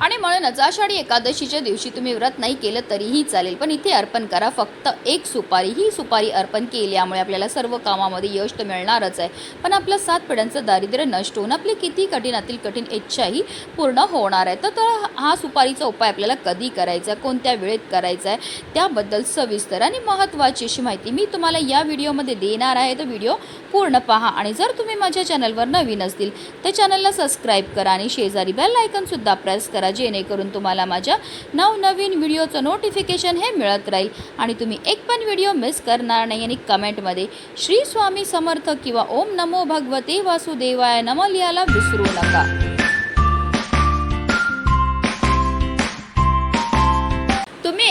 आणि म्हणूनच आषाढी एकादशीच्या दिवशी तुम्ही व्रत नाही केलं तरीही चालेल पण इथे अर्पण करा. फक्त एक सुपारी ही सुपारी अर्पण केल्यामुळे आपल्याला सर्व कामामध्ये यश तर मिळणारच आहे. पण आपलं सात पिढ्यांचं दारिद्र्य नष्ट होऊन आपली किती कठीणातील कठीण इच्छाही पूर्ण होणार आहे. तर तर हा सुपारीचा उपाय आपल्याला कधी करायचा आहे? कोणत्या वेळेत करायचा आहे? त्याबद्दल सविस्तर आणि महत्त्वाची अशी माहिती मी तुम्हाला या व्हिडिओमध्ये देणार आहे. तर व्हिडिओ पूर्ण पहा आणि जर तुम्ही माझ्या चॅनलवर नवीन असतील तर चॅनलला सबस्क्राईब करा आणि शेजारी बेल आयकनसुद्धा प्रेस करा जेणेकरून तुम्हाला माझ्या नवनवीन व्हिडिओचं नोटिफिकेशन हे मिळत राहील. आणि तुम्ही एक पण व्हिडिओ मिस करणार नाही आणि कमेंटमध्ये श्री स्वामी समर्थ किंवा ओम नमो भगवते वासुदेवाय नम लिहायला विसरू नका.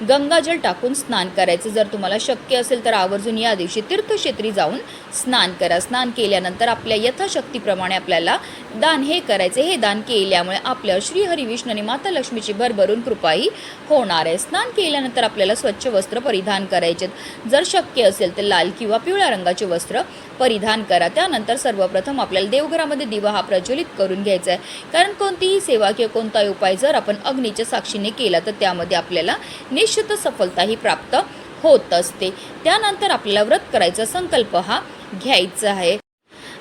गंगाजल टाकून स्नान करायचं. जर तुम्हाला शक्य असेल तर आवर्जून या दिवशी तीर्थक्षेत्री जाऊन स्नान करा. स्नान केल्यानंतर आपल्या यथाशक्तीप्रमाणे आपल्याला दान हे करायचे. हे दान केल्यामुळे आपल्या श्री विष्णू आणि माता लक्ष्मीची भरभरून कृपाही होणार आहे. स्नान केल्यानंतर आपल्याला स्वच्छ वस्त्र परिधान करायचे जर शक्य असेल तर लाल किंवा पिवळ्या रंगाचे वस्त्र परिधान करा. त्यानंतर सर्वप्रथम आपल्याला देवघरामध्ये दिवा हा प्रज्वलित करून घ्यायचा आहे. कारण कोणतीही सेवा किंवा कोणताही उपाय जर आपण अग्नीच्या साक्षीने केला तर त्यामध्ये आपल्याला निश्चित सफलताही प्राप्त होत असते. त्यानंतर आपल्याला व्रत करायचा संकल्प हा घ्यायचा आहे.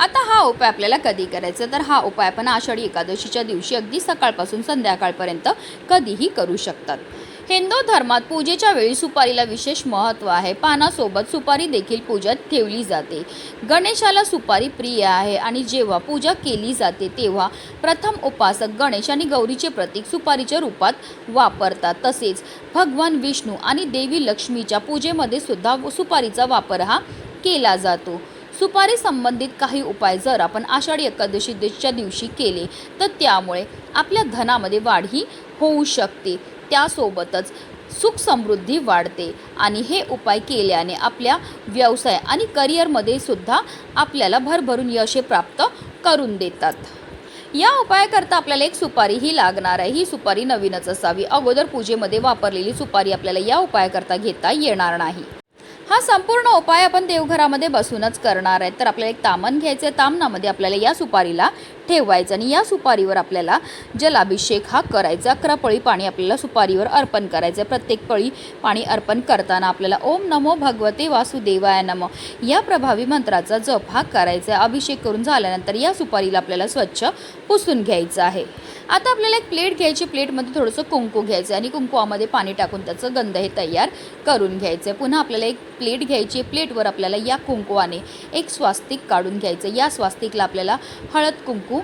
आता हा उपाय आपल्याला कधी करायचा? तर हा उपाय आपण आषाढी एकादशीच्या दिवशी अगदी सकाळपासून संध्याकाळपर्यंत कधीही करू शकतात. हिंदू धर्मात पूजेच्या वेळी सुपारीला विशेष महत्त्व आहे. पानासोबत सुपारी देखील पूजेत ठेवली जाते. गणेशाला सुपारी प्रिय आहे आणि जेव्हा पूजा केली जाते तेव्हा प्रथम उपासक गणेश आणि गौरीचे प्रतीक सुपारीच्या रूपात वापरतात. तसेच भगवान विष्णू आणि देवी लक्ष्मीच्या पूजेमध्ये सुद्धा सुपारीचा वापर हा केला जातो. सुपारी संबंधित काही उपाय जर आपण आषाढी एकादशीच्या दिवशी केले तर त्यामुळे आपल्या धनामध्ये वाढही होऊ शकते. त्यासोबतच सुख समृद्धी वाढते आणि हे उपाय केल्याने आपल्या व्यवसाय आणि करिअरमध्ये सुद्धा आपल्याला भरभरून यश प्राप्त करून देतात. या उपायाकरता आपल्याला एक सुपारी ही लागणार आहे. ही सुपारी नवीनच असावी. अगोदर पूजेमध्ये वापरलेली सुपारी आपल्याला या उपायाकरता घेता येणार नाही. हा संपूर्ण उपाय आपण देवघरामध्ये बसूनच करणार आहे तर आपल्याला एक तामण घ्यायचं आहे तामणामध्ये आपल्याला या सुपारीला ठेवायचं आणि या सुपारीवर आपल्याला जलाभिषेक हा करायचा. अकरा पळी पाणी आपल्याला सुपारीवर अर्पण करायचं. आहे प्रत्येक पळी पाणी अर्पण करताना आपल्याला ओम नमो भगवते वासुदेवाय नमो. या प्रभावी मंत्राचा जप हा करायचा. आहे अभिषेक करून झाल्यानंतर या सुपारीला आपल्याला स्वच्छ पुसून घ्यायचं आहे. आता आपल्याला एक प्लेट घ्यायची. प्लेटमध्ये थोडंसं कुंकू घ्यायचं आहे आणि कुंकुवामध्ये पाणी टाकून त्याचं गंध हे तयार करून घ्यायचं. आहे पुन्हा आपल्याला एक प्लेट घ्यायची. प्लेटवर आपल्याला या कुंकुवाने एक स्वास्तिक काढून घ्यायचं. या स्वास्तिकला आपल्याला हळद कुंकू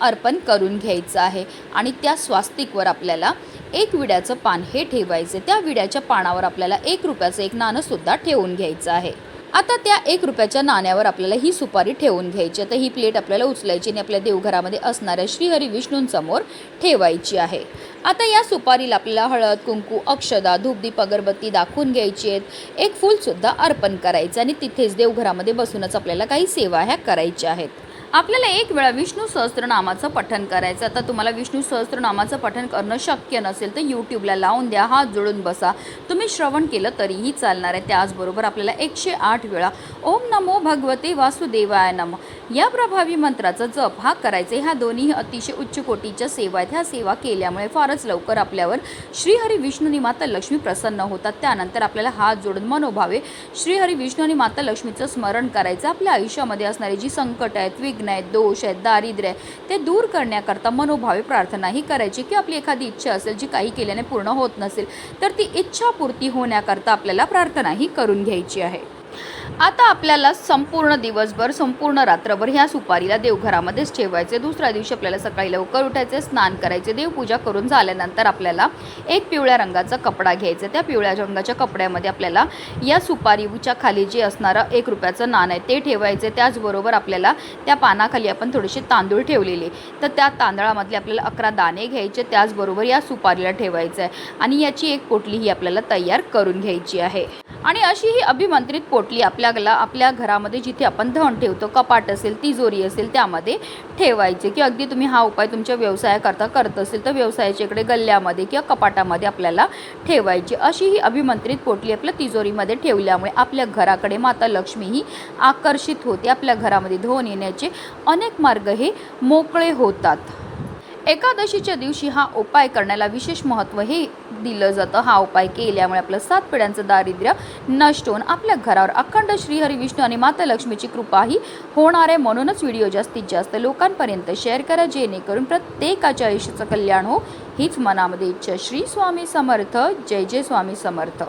अर्पण करून घ्यायचं आहे. आणि त्या स्वास्तिकवर आपल्याला एक विड्याचं पान हे ठेवायचं त्या विड्याच्या पानावर आपल्याला एक रुपयाचं एक नाणंसुद्धा ठेवून घ्यायचं आहे. आता त्या एक रुपयाच्या नाण्यावर आपल्याला ही सुपारी ठेवून घ्यायची आता ही प्लेट आपल्याला उचलायची आणि आपल्या देवघरामध्ये असणाऱ्या श्रीहरी विष्णूंसमोर ठेवायची आहे. आता या सुपारीला आपल्याला हळद कुंकू अक्षदा धूपदीप अगरबत्ती दाखवून घ्यायची आहेत. एक फूलसुद्धा अर्पण करायचं आणि तिथेच देवघरामध्ये बसूनच आपल्याला काही सेवा ह्या करायच्या आहेत. आपल्याला एक वेळा विष्णू सहस्त्रनामाचं पठण करायचं. आता तुम्हाला विष्णू सहस्त्रनामाचं पठण करणं शक्य नसेल तर यूट्यूबला लावून द्या. हात जोडून बसा. तुम्ही श्रवण केलं तरीही चालणार आहे. त्याचबरोबर आपल्याला एकशे आठ वेळा ओम नमो भगवते वासुदेवाय नम. या प्रभावी मंत्राचा जप हा करायचे ह्या दोन्ही अतिशय उच्च कोटीच्या सेवा आहेत. ह्या सेवा केल्यामुळे फारच लवकर आपल्यावर श्रीहरी विष्णू आणि माता लक्ष्मी प्रसन्न होतात. त्यानंतर आपल्याला हात जोडून मनोभावे श्रीहरी विष्णू आणि माता लक्ष्मीचं स्मरण करायचं. आपल्या आयुष्यामध्ये असणारी जी संकट आहेत विघ्न आहेत दोष आहेत दारिद्र्य आहे ते दूर करण्याकरता मनोभावे प्रार्थनाही करायची. की आपली एखादी इच्छा असेल जी काही केल्याने पूर्ण होत नसेल तर ती इच्छापूर्ती होण्याकरता आपल्याला प्रार्थनाही करून घ्यायची आहे. आता आपल्याला संपूर्ण दिवसभर संपूर्ण रात्रभर ह्या सुपारीला देवघरामध्येच ठेवायचे. दुसऱ्या दिवशी आपल्याला सकाळी लवकर उठायचे स्नान करायचे देवपूजा करून झाल्यानंतर आपल्याला एक पिवळ्या रंगाचा कपडा घ्यायचा. त्या पिवळ्या रंगाच्या कपड्यामध्ये आपल्याला या सुपारीच्या खाली जे असणारं एक रुपयाचं नाण आहे ते ठेवायचे. त्याचबरोबर आपल्याला त्या पानाखाली आपण थोडेसे तांदूळ ठेवलेले. तर त्या तांदळामधले आपल्याला अकरा दाणे घ्यायचे त्याचबरोबर या सुपारीला ठेवायचं आहे. आणि याची एक पोटली ही आपल्याला तयार करून घ्यायची आहे. आणि अशी ही अभिमंत्रित पोटली आपल्याला आपल्या घरामध्ये जिथे आपण धन ठेवतो कपाट असेल तिजोरी असेल त्यामध्ये ठेवायचे. की अगदी तुम्ही हा उपाय तुमच्या व्यवसायाकरता करत असेल तर व्यवसायाच्या इकडे गल्ल्यामध्ये किंवा कपाटामध्ये आपल्याला ठेवायची. अशी ही अभिमंत्रित पोटली आपल्या तिजोरीमध्ये ठेवल्यामुळे आपल्या घराकडे माता लक्ष्मी ही आकर्षित होते. आपल्या घरामध्ये धन येण्याचे अनेक मार्ग हे मोकळे होतात. एकादशीच्या दिवशी हा उपाय करण्याला विशेष महत्त्व हे दिलं जातं. हा उपाय केल्यामुळे आपलं सात पिढ्यांचं दारिद्र्य नष्ट होऊन आपल्या घरावर अखंड श्रीहरी विष्णू आणि माता लक्ष्मीची कृपाही होणार आहे म्हणूनच व्हिडिओ जास्तीत जास्त लोकांपर्यंत शेअर करा जेणेकरून प्रत्येकाच्या आयुष्याचं कल्याण हो. हीच मनामध्ये इच्छा. श्री स्वामी समर्थ. जय जय स्वामी समर्थ.